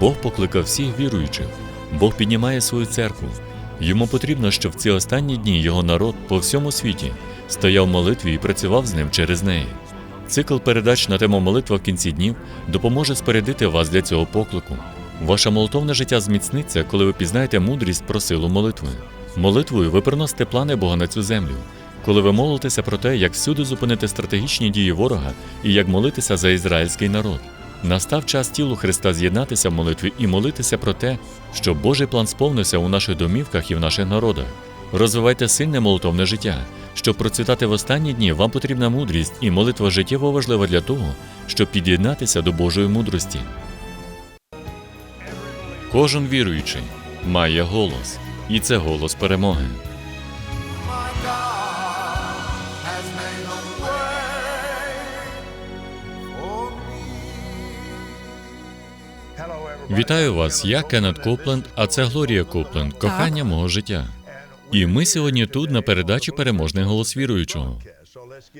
Бог покликав всіх віруючих. Бог піднімає свою церкву. Йому потрібно, щоб в ці останні дні його народ по всьому світі стояв в молитві і працював з ним через неї. Цикл передач на тему молитва в кінці днів допоможе спорядити вас для цього поклику. Ваше молитовне життя зміцниться, коли ви пізнаєте мудрість про силу молитви. Молитвою ви приносите плани Бога на цю землю. Коли ви молитеся про те, як всюди зупинити стратегічні дії ворога і як молитися за ізраїльський народ. Настав час тілу Христа з'єднатися в молитві і молитися про те, щоб Божий план сповнився у наших домівках і в наших народах. Розвивайте сильне молитовне життя. Щоб процвітати в останні дні, вам потрібна мудрість, і молитва життєво важлива для того, щоб під'єднатися до Божої мудрості. Кожен віруючий має голос, і це голос перемоги. Вітаю вас, я Кеннет Копленд, а це Глорія Копленд, кохання мого життя. І ми сьогодні тут на передачі переможний голос віруючого.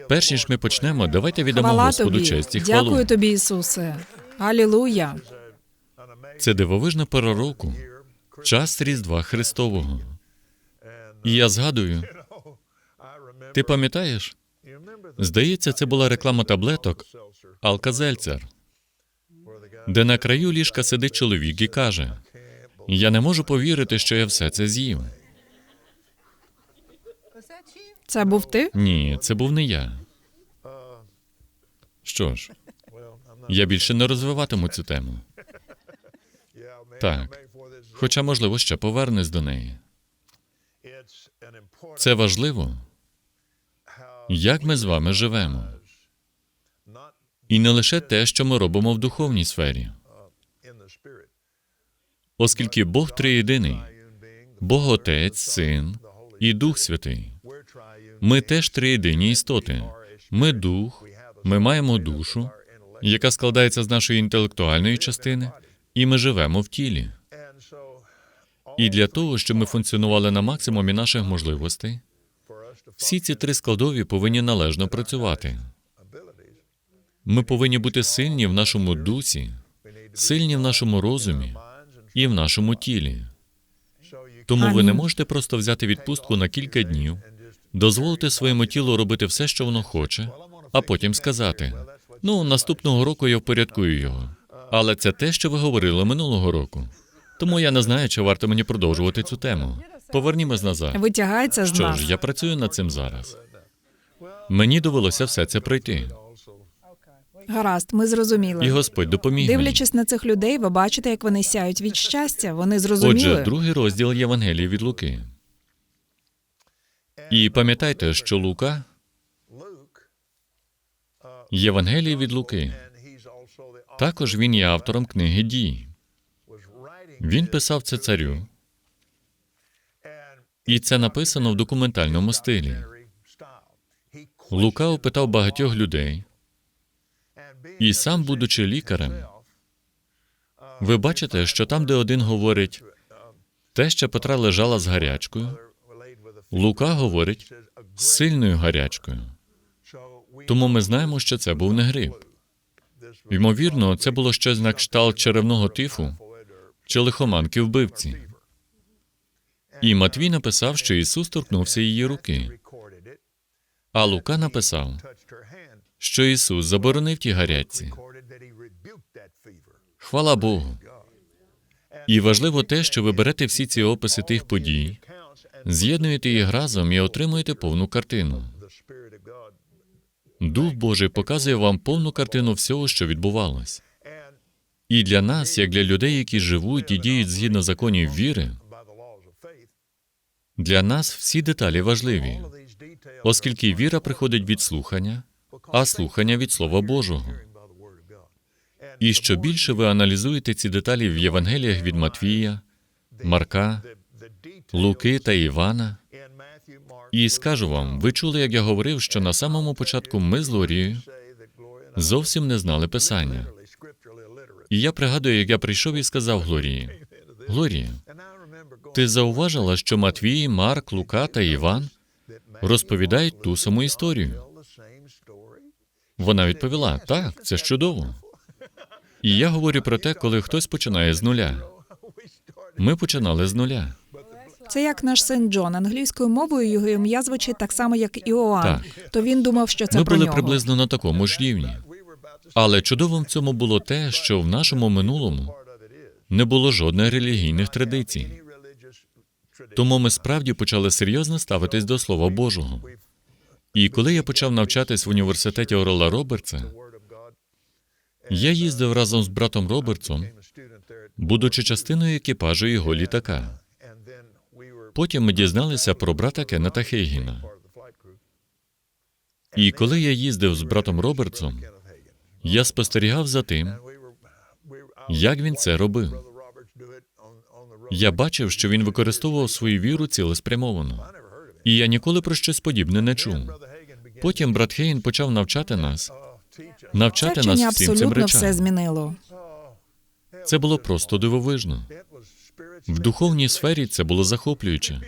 Перш ніж ми почнемо, давайте віддамо Хвала Господу тобі. честь і хвалу. Дякую тобі, Ісусе. Алілуя. Це дивовижна пора року, час Різдва Христового. І я згадую, ти пам'ятаєш? Здається, це була реклама таблеток Алказельцер, де на краю ліжка сидить чоловік і каже: Я не можу повірити, що я все це з'їв. Це був ти? Ні, це був не я. Що ж, я більше не розвиватиму цю тему. Так, хоча, можливо, ще повернусь до неї. Це важливо, як ми з вами живемо. І не лише те, що ми робимо в духовній сфері, оскільки Бог триєдиний, Бог Отець, Син і Дух Святий. Ми теж триєдині істоти. Ми дух, ми маємо душу, яка складається з нашої інтелектуальної частини, і ми живемо в тілі. І для того, щоб ми функціонували на максимумі наших можливостей, всі ці три складові повинні належно працювати. Ми повинні бути сильні в нашому дусі, сильні в нашому розумі і в нашому тілі. Тому ви не можете просто взяти відпустку на кілька днів, дозволити своєму тілу робити все, що воно хоче, а потім сказати: ну, наступного року я впорядкую його. Але це те, що ви говорили минулого року. Тому я не знаю, чи варто мені продовжувати цю тему. Повернімось назад. Витягається з Що нас. ж, я працюю над цим зараз. Мені довелося все це пройти, Гаразд, ми зрозуміли. і. Господь допоміг мені. Дивлячись на цих людей, ви бачите, як вони сяють від щастя. Вони зрозуміли. Отже, другий розділ Євангелії від Луки. І пам'ятайте, що Лука Євангелії від Луки. Також він є автором книги дій. Він писав це царю, і це написано в документальному стилі. Лука опитав багатьох людей, і сам, будучи лікарем, ви бачите, що там, де один говорить, те, що Петра лежала з гарячкою, Лука говорить з сильною гарячкою. Тому ми знаємо, що це був не грип. Ймовірно, це було щось на кшталт черевного тифу чи лихоманки вбивці. І Матвій написав, що Ісус торкнувся її руки, а Лука написав, що Ісус заборонив ті гарячці. Хвала Богу. І важливо те, що ви берете всі ці описи тих подій, з'єднуєте їх разом і отримуєте повну картину. Дух Божий показує вам повну картину всього, що відбувалось. І для нас, як для людей, які живуть і діють згідно законів віри, для нас всі деталі важливі, оскільки віра приходить від слухання, а слухання від Слова Божого. І що більше ви аналізуєте ці деталі в Євангеліях від Матвія, Марка, Луки та Івана, і скажу вам, ви чули, як я говорив, що на самому початку ми з Лорією зовсім не знали писання. І я пригадую, як я прийшов і сказав Глорії: Глорія, ти зауважила, що Матвій, Марк, Лука та Іван розповідають ту саму історію. Вона відповіла: так, це ж чудово. І я говорю про те, коли хтось починає з нуля. Ми починали з нуля. Це як наш син Джон. Англійською мовою його ім'я звучить так само, як Іоанн. Так. То він думав, що це Ми про були нього. приблизно на такому ж рівні. Але чудовим в цьому було те, що в нашому минулому не було жодних релігійних традицій. Тому ми справді почали серйозно ставитись до Слова Божого. І коли я почав навчатись в університеті Орола Робертса, я їздив разом з братом Робертсом, будучи частиною екіпажу його літака. Потім ми дізналися про брата Кеннета Хейгіна. І коли я їздив з братом Робертсом, я спостерігав за тим, як він це робив. Я бачив, що він використовував свою віру цілеспрямовано. І я ніколи про щось подібне не чув. Потім брат Хейн почав навчати нас, навчати нас вчення всім цим абсолютно все речам. змінило. Це було просто дивовижно. В духовній сфері це було захоплююче.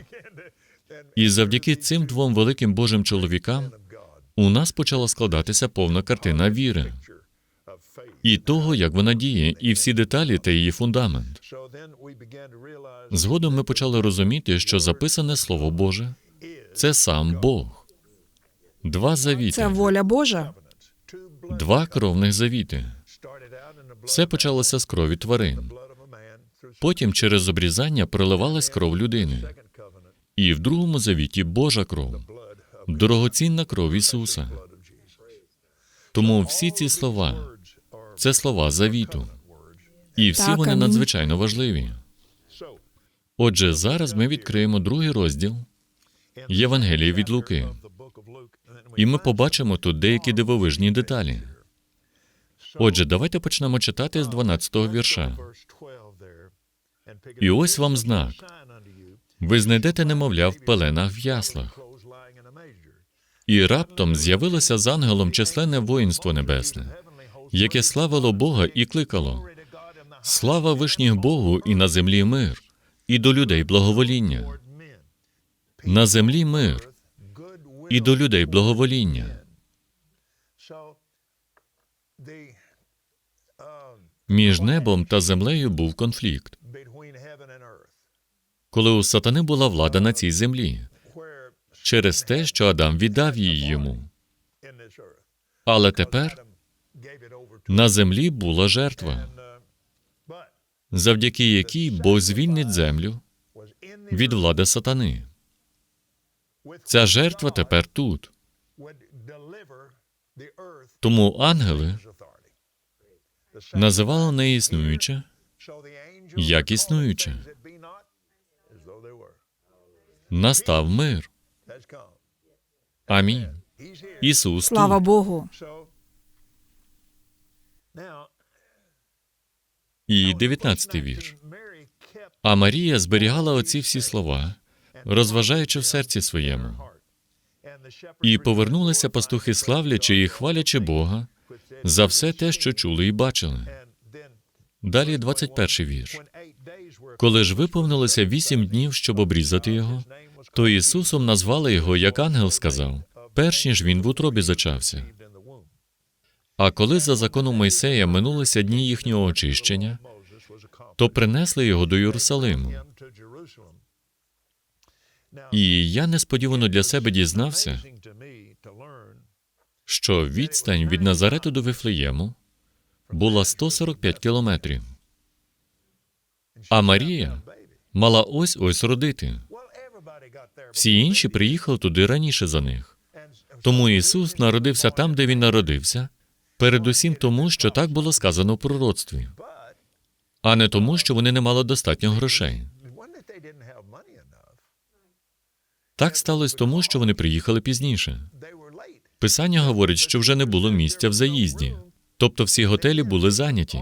І завдяки цим двом великим Божим чоловікам у нас почала складатися повна картина віри і того, як вона діє, і всі деталі та її фундамент. Згодом ми почали розуміти, що записане Слово Боже це сам Бог. Два завіти, Це воля Божа. два кровних завіти. Все почалося з крові тварин. Потім через обрізання проливалась кров людини. І в другому завіті Божа кров, дорогоцінна кров Ісуса. Тому всі ці слова це слова завіту. І всі вони надзвичайно важливі. Отже, зараз ми відкриємо другий розділ Євангелія від Луки. І ми побачимо тут деякі дивовижні деталі. Отже, давайте почнемо читати з 12-го вірша. І ось вам знак. Ви знайдете немовля в пеленах в яслах. І раптом з'явилося з ангелом численне воїнство небесне, яке славило Бога і кликало: Слава вишніх Богу і на землі мир, і до людей благовоління. На землі мир, і до людей благовоління. Між небом та землею був конфлікт, коли у сатани була влада на цій землі, через те, що Адам віддав її йому. Але тепер на землі була жертва, завдяки якій Бог звільнить землю від влади сатани. Ця жертва тепер тут. Тому ангели називали неіснуюче як існуюче. Настав мир. Амінь. Ісус Слава тут. Богу. І 19-й вірш. А Марія зберігала оці всі слова, розважаючи в серці своєму. І повернулися пастухи, славлячи і хвалячи Бога за все те, що чули і бачили. Далі 21 вірш. Коли ж виповнилося вісім днів, щоб обрізати його, то Ісусом назвали його, як ангел сказав, перш ніж він в утробі зачався. А коли за законом Мойсея минулися дні їхнього очищення, то принесли його до Єрусалиму. І я несподівано для себе дізнався, що відстань від Назарету до Вифлеєму була 145 кілометрів. А Марія мала ось ось родити. Всі інші приїхали туди раніше за них. Тому Ісус народився там, де Він народився, передусім тому, що так було сказано в пророцтві, а не тому, що вони не мали достатньо грошей. Так сталося тому, що вони приїхали пізніше. Писання говорить, що вже не було місця в заїзді, тобто всі готелі були зайняті.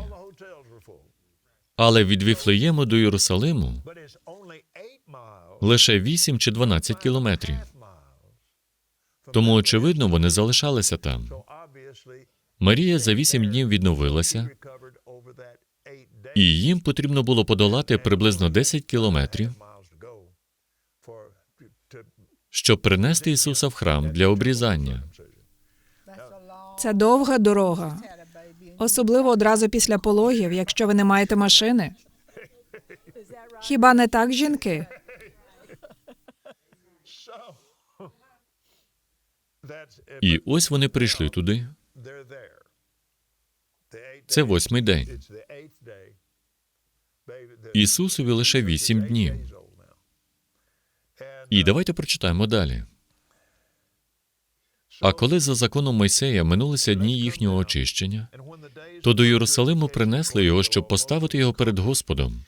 Але від Віфлеєму до Єрусалиму лише 8 чи 12 кілометрів. Тому, очевидно, вони залишалися там. Марія за вісім днів відновилася, і їм потрібно було подолати приблизно 10 кілометрів, щоб принести Ісуса в храм для обрізання. Це довга дорога. Особливо одразу після пологів, якщо ви не маєте машини. Хіба не так, жінки? І ось вони прийшли туди. Це восьмий день. Ісусові лише вісім днів. І давайте прочитаємо далі. А коли за законом Мойсея минулися дні їхнього очищення, то до Єрусалиму принесли його, щоб поставити його перед Господом,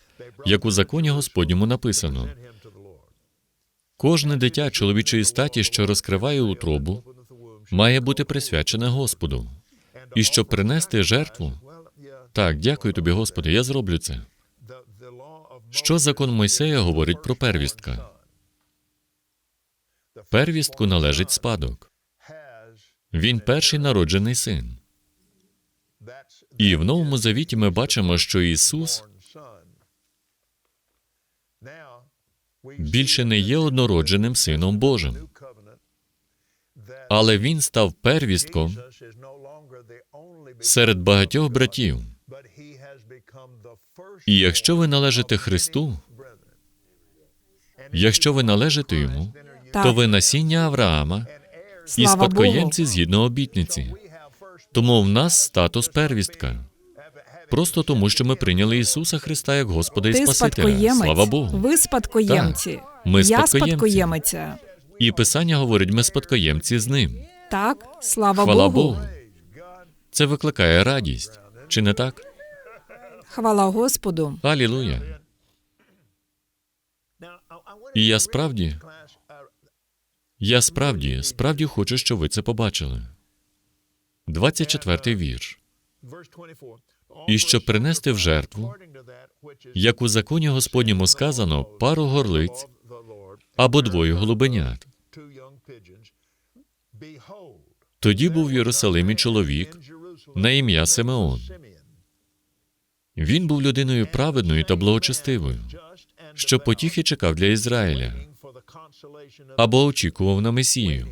як у законі Господньому написано. Кожне дитя чоловічої статі, що розкриває утробу, має бути присвячене Господу. І щоб принести жертву, так, дякую тобі, Господи, я зроблю це. Що закон Мойсея говорить про первістка? Первістку належить спадок. Він перший народжений син. І в Новому Завіті ми бачимо, що Ісус більше не є однородженим сином Божим, але Він став первістком серед багатьох братів. І якщо ви належите Христу, якщо ви належите Йому, Так, то ви насіння Авраама і слава Богу. спадкоємці згідно обітниці. Тому в нас статус первістка. Просто тому, що ми прийняли Ісуса Христа як Господа і Ти Спасителя. спадкоємець. Слава Богу. Ви спадкоємці. Так, ми Я спадкоємці. спадкоємиця. І Писання говорить, ми спадкоємці з ним. Так, слава Хвала Богу. Богу. Це викликає радість. Чи не так? Хвала Господу. Алілуя. І я справді, я справді, справді хочу, щоб ви це побачили. 24 вірш. verse 24. І щоб принести в жертву, як у законі Господньому сказано, пару горлиць або двоє голубенят. Тоді був в Єрусалимі чоловік на ім'я Симеон. Він був людиною праведною та благочестивою, що потіхи чекав для Ізраїля або очікував на Месію.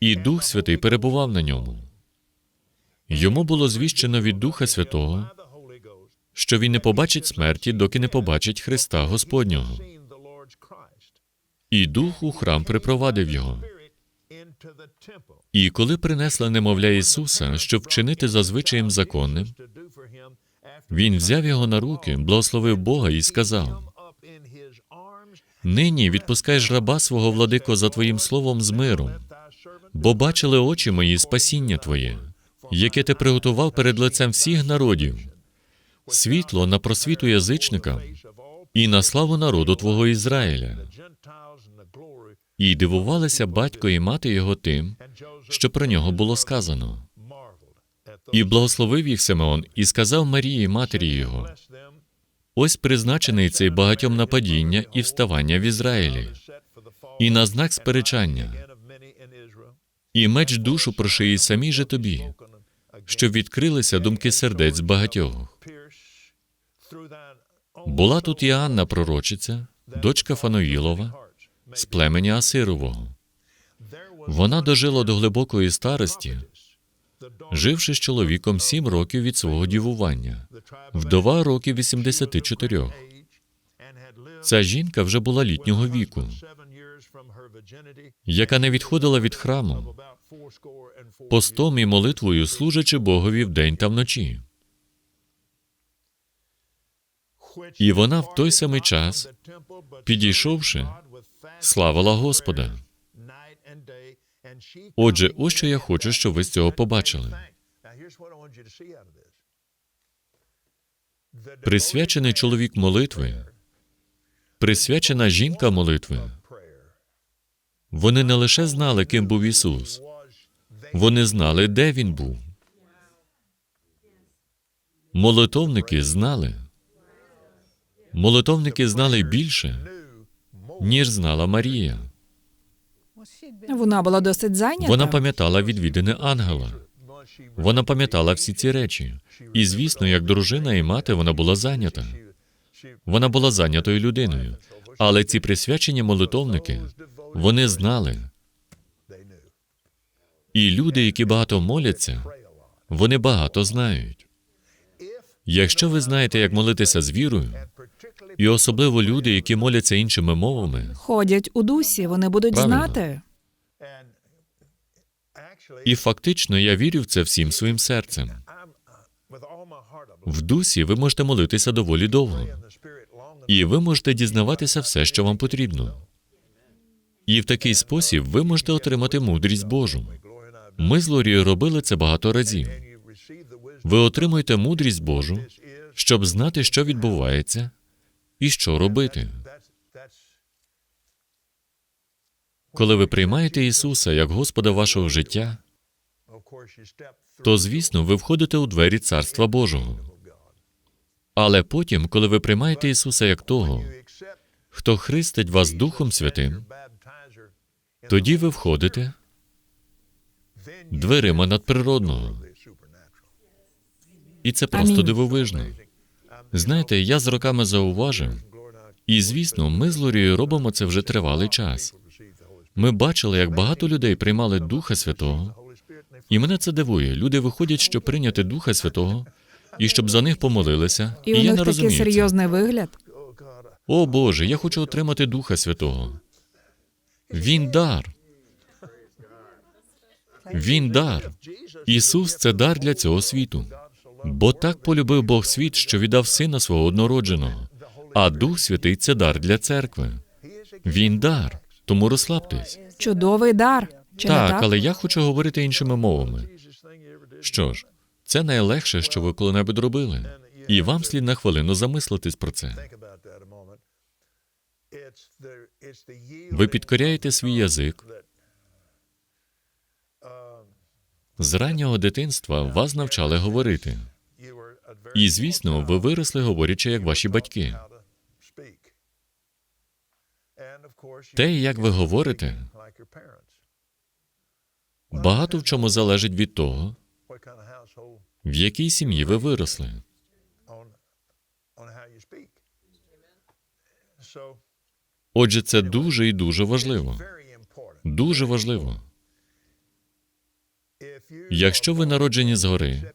І Дух Святий перебував на ньому. Йому було звіщено від Духа Святого, що він не побачить смерті, доки не побачить Христа Господнього. І Дух у храм припровадив його. І коли принесли немовля Ісуса, щоб вчинити за звичаєм законним, Він взяв його на руки, благословив Бога і сказав: Нині відпускай ж раба свого владико за твоїм словом з миром, бо бачили очі мої спасіння Твоє, яке ти приготував перед лицем всіх народів, світло на просвіту язичникам і на славу народу Твого Ізраїля. І дивувалися батько і мати його тим, що про нього було сказано. І благословив їх Симеон, і сказав Марії, матері його: Ось призначений цей багатьом на падіння і вставання в Ізраїлі, і на знак сперечання, і меч душу прошиє самі же тобі, щоб відкрилися думки сердець багатьох. Була тут і Анна пророчиця, дочка Фаноїлова, з племені Асирового. Вона дожила до глибокої старості, живши з чоловіком сім років від свого дівування, вдова років 84. age and had lived Ця жінка вже була літнього віку, яка не відходила від храму, постом і молитвою служачи Богові вдень та вночі. І вона в той самий час, підійшовши, славила Господа. Отже, ось що я хочу, щоб ви з цього побачили. Присвячений чоловік молитви, присвячена жінка молитви. Вони не лише знали, ким був Ісус, вони знали, де Він був. Молитовники знали. Молитовники знали більше, ніж знала Марія. Вона була досить зайнята. Вона пам'ятала відвідини ангела. Вона пам'ятала всі ці речі. І, звісно, як дружина і мати, вона була зайнята. Вона була зайнятою людиною. Але ці присвячені молитовники, вони знали. І люди, які багато моляться, вони багато знають. Якщо ви знаєте, як молитися з вірою, і особливо люди, які моляться іншими мовами, Ходять у дусі, вони будуть Правильно. знати. І фактично я вірю в це всім своїм серцем. В дусі ви можете молитися доволі довго, і ви можете дізнаватися все, що вам потрібно. І в такий спосіб ви можете отримати мудрість Божу. Ми з Лорією робили це багато разів. Ви отримуєте мудрість Божу, щоб знати, що відбувається і що робити. Коли ви приймаєте Ісуса як Господа вашого життя, то звісно ви входите у двері Царства Божого. Але потім, коли ви приймаєте Ісуса як того, хто хрестить вас Духом Святим, тоді ви входите дверима надприродного. І це просто дивовижно. Знаєте, я з роками зауважив, і звісно, ми з Лорією робимо це вже тривалий час. Ми бачили, як багато людей приймали Духа Святого, і мене це дивує. Люди виходять, щоб прийняти Духа Святого, і щоб за них помолилися. І, І, у я них не такий розумію. це. серйозний вигляд. О Боже, я хочу отримати Духа Святого. Він дар. Він дар. Ісус це дар для цього світу. Бо так полюбив Бог світ, що віддав сина свого однородженого. А Дух Святий це дар для церкви. Він дар. Тому розслабтесь. Чудовий дар. Чи не Так, так? але я хочу говорити іншими мовами. Що ж, це найлегше, що ви коли-небудь робили. І вам слід на хвилину замислитись про це. Ви підкоряєте свій язик. З раннього дитинства вас навчали говорити. І, звісно, ви виросли, говорячи, як ваші батьки. Те, як ви говорите, багато в чому залежить від того, в якій сім'ї ви виросли. Отже, це дуже і дуже важливо. Дуже важливо. Якщо ви народжені згори,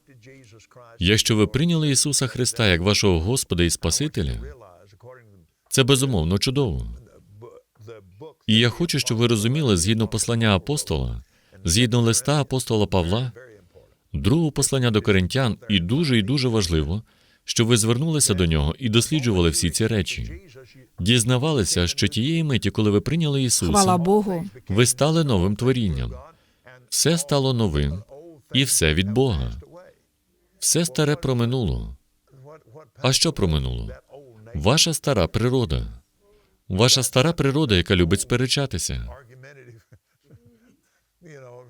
якщо ви прийняли Ісуса Христа як вашого Господа і Спасителя, це безумовно чудово. І я хочу, щоб ви розуміли, згідно послання апостола, згідно листа апостола Павла, другого послання до коринтян, і дуже і дуже важливо, щоб ви звернулися до нього і досліджували всі ці речі. Дізнавалися, що тієї миті, коли ви прийняли Хвала Богу. ви стали новим творінням. Все стало новим, і все від Бога. Все старе проминуло. А що проминуло? Ваша стара природа. Ваша стара природа, яка любить сперечатися,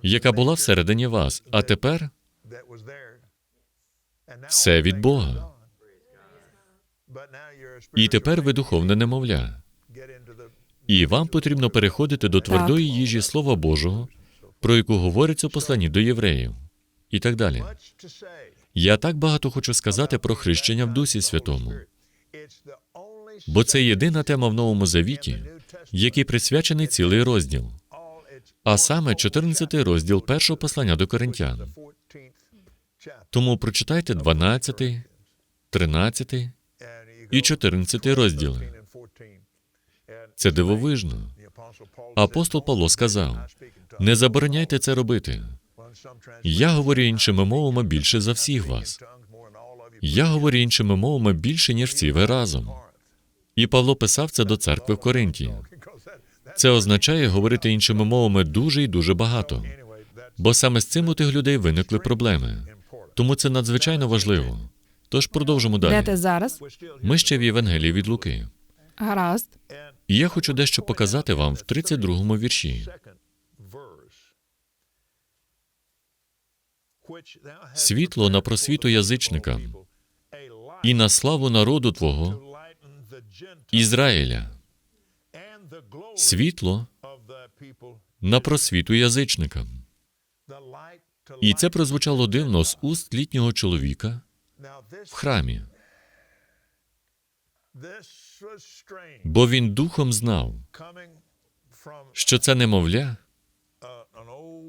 яка була всередині вас, а тепер все від Бога. І тепер ви духовне немовля. І вам потрібно переходити до твердої їжі Слова Божого, про яку говориться у посланні до євреїв, і так далі. Я так багато хочу сказати про хрещення в Дусі Святому, бо це єдина тема в Новому Завіті, який присвячений цілий розділ, а саме 14 розділ першого послання до коринтян. Тому прочитайте 12, 13 і 14 розділи. Це дивовижно. Апостол Павло сказав: не забороняйте це робити. Я говорю іншими мовами більше за всіх вас. Я говорю іншими мовами більше, ніж всі ви разом. І Павло писав це до церкви в Коринті. Це означає говорити іншими мовами дуже і дуже багато. Бо саме з цим у тих людей виникли проблеми. Тому це надзвичайно важливо. Тож продовжимо Де далі. ти зараз? Ми ще в Євангелії від Луки. Гаразд. І я хочу дещо показати вам в 32-му вірші. Світло на просвіту язичникам І на славу народу Твого, Ізраїля, світло на просвіту язичникам. І це прозвучало дивно з уст літнього чоловіка в храмі, бо він духом знав, що це немовля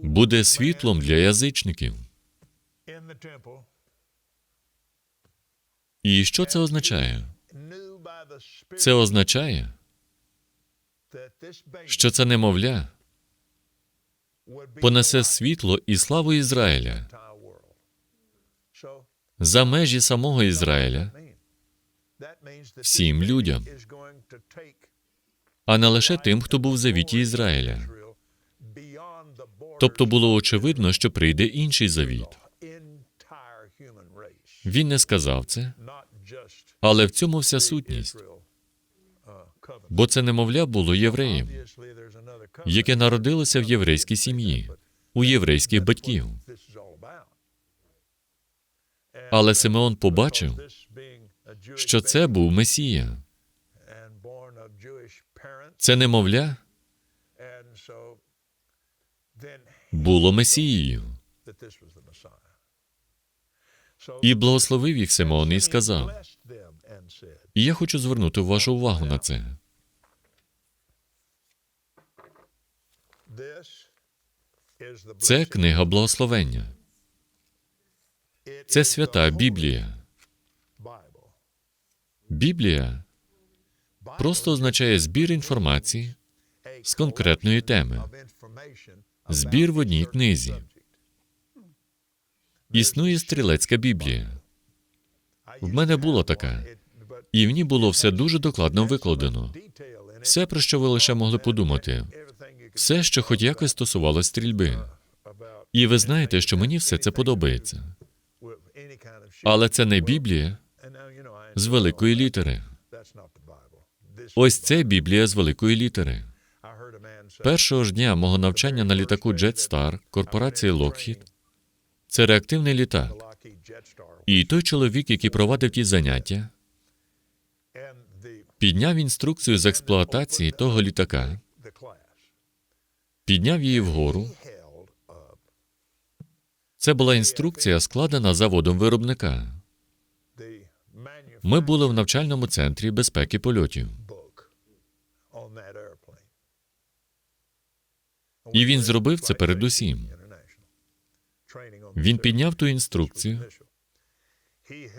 буде світлом для язичників. І що це означає? Це означає, що це немовля понесе світло і славу Ізраїля за межі самого Ізраїля, всім людям, а не лише тим, хто був в завіті Ізраїля. Тобто було очевидно, що прийде інший завіт. Він не сказав це, але в цьому вся сутність, бо це немовля було євреєм, яке народилося в єврейській сім'ї, у єврейських батьків. Але Симеон побачив, що це був Месія. Це немовля було Месією. І благословив їх Симеон і сказав: І я хочу звернути вашу увагу на це. Це книга благословення. Це свята Біблія. Біблія просто означає збір інформації з конкретної теми, збір в одній книзі. Існує стрілецька Біблія. В мене була така, і в ній було все дуже докладно викладено. Все, про що ви лише могли подумати, все, що хоч якось стосувалося стрільби. І ви знаєте, що мені все це подобається. Але це не Біблія з великої літери. Ось це Біблія з великої літери. Першого ж дня мого навчання на літаку Jetstar корпорації Lockheed це реактивний літак. І той чоловік, який провадив ті заняття, підняв інструкцію з експлуатації того літака, підняв її вгору. Це була інструкція, складена заводом виробника. Ми були в навчальному центрі безпеки польотів. І він зробив це передусім. Він підняв ту інструкцію.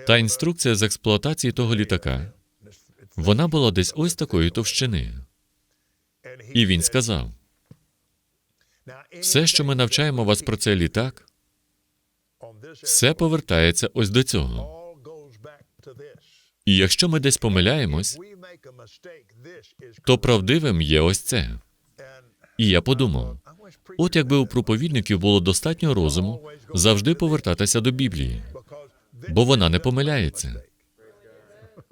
Та інструкція з експлуатації того літака, вона була десь ось такої товщини. І він сказав: все, що ми навчаємо вас про цей літак, все повертається ось до цього. І якщо ми десь помиляємось, то правдивим є ось це. І я подумав: от якби у проповідників було достатньо розуму завжди повертатися до Біблії, бо вона не помиляється.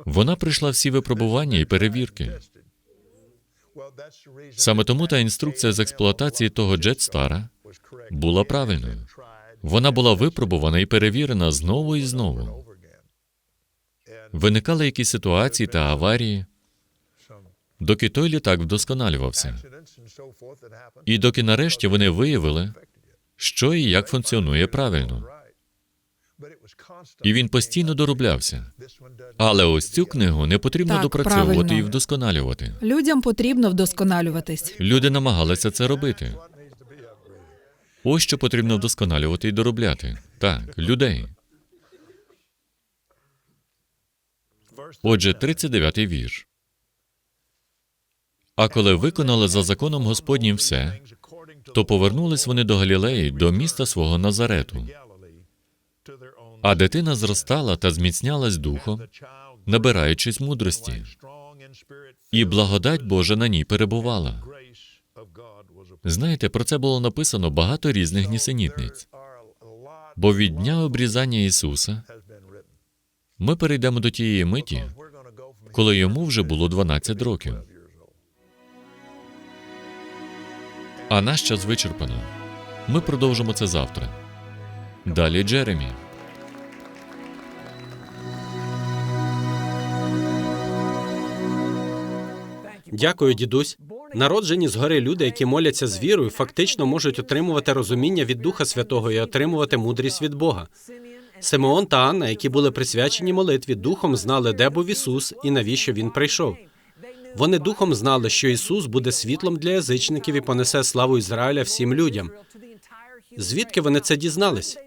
Вона пройшла всі випробування і перевірки. Саме тому та інструкція з експлуатації того Джетстара була правильною. Вона була випробувана і перевірена знову і знову. Виникали якісь ситуації та аварії, доки той літак вдосконалювався. І доки нарешті вони виявили, що і як функціонує правильно. І він постійно дороблявся. Але ось цю книгу не потрібно Так, допрацьовувати правильно. і вдосконалювати. Людям потрібно вдосконалюватись. Люди намагалися це робити. Ось що потрібно вдосконалювати і доробляти. Так, людей. Отже, 39-й вірш. А коли виконали за законом Господнім все, то повернулись вони до Галілеї, до міста свого Назарету. А дитина зростала та зміцнялась духом, набираючись мудрості, і благодать Божа на ній перебувала. Знаєте, про це було написано багато різних нісенітниць. Бо від дня обрізання Ісуса ми перейдемо до тієї миті, коли йому вже було 12 років. А наш час вичерпано. Ми продовжимо це завтра. Далі Джеремі. Дякую, дідусь. Народжені згори люди, які моляться з вірою, фактично можуть отримувати розуміння від Духа Святого і отримувати мудрість від Бога. Симеон та Анна, які були присвячені молитві, духом знали, де був Ісус і навіщо він прийшов. Вони духом знали, що Ісус буде світлом для язичників і понесе славу Ізраїля всім людям. Звідки вони це дізнались?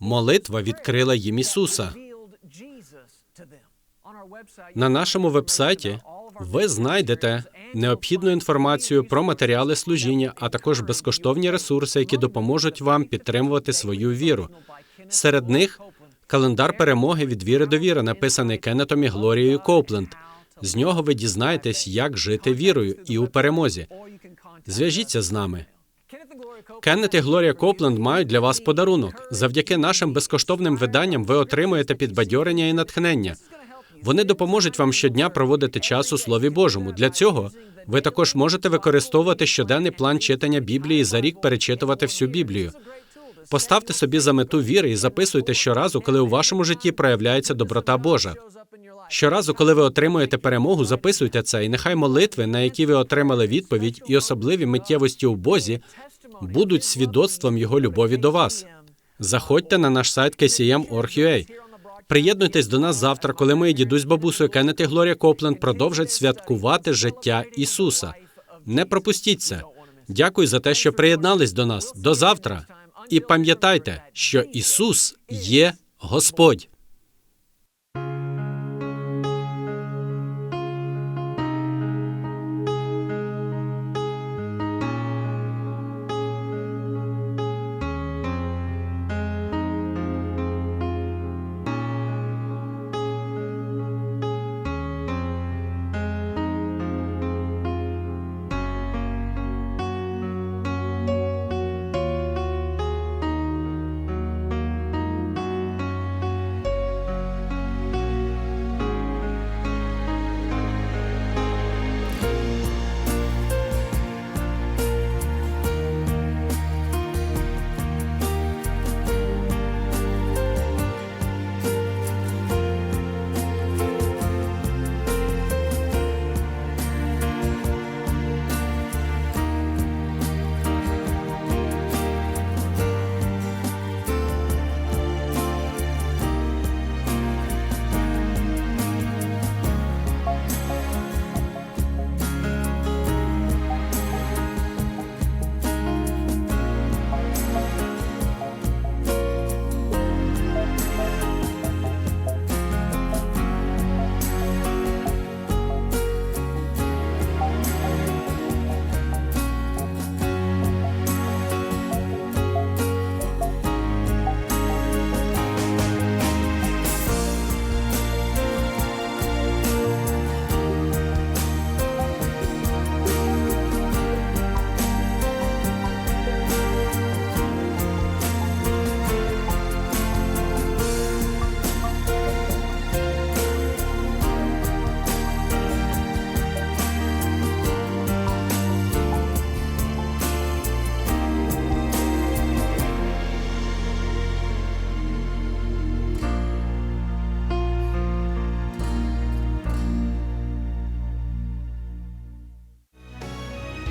Молитва відкрила їм Ісуса. На нашому вебсайті ви знайдете необхідну інформацію про матеріали служіння, а також безкоштовні ресурси, які допоможуть вам підтримувати свою віру. Серед них календар перемоги від віри до віри, написаний Кеннетом і Глорією Коупленд. З нього ви дізнаєтесь, як жити вірою і у перемозі. Зв'яжіться з нами. Кеннет і Глорія Копленд мають для вас подарунок. Завдяки нашим безкоштовним виданням ви отримуєте підбадьорення і натхнення. Вони допоможуть вам щодня проводити час у Слові Божому. Для цього ви також можете використовувати щоденний план читання Біблії за рік перечитувати всю Біблію. Поставте собі за мету віри і записуйте щоразу, коли у вашому житті проявляється доброта Божа. Щоразу, коли ви отримуєте перемогу, записуйте це, і нехай молитви, на які ви отримали відповідь, і особливі миттєвості у Бозі будуть свідоцтвом його любові до вас. Заходьте на наш сайт kcm.org.ua. Приєднуйтесь до нас завтра, коли мої дідусь бабусу Кеннет і Глорія Копленд продовжать святкувати життя Ісуса. Не пропустіть це. Дякую за те, що приєднались до нас. До завтра. І пам'ятайте, що Ісус є Господь.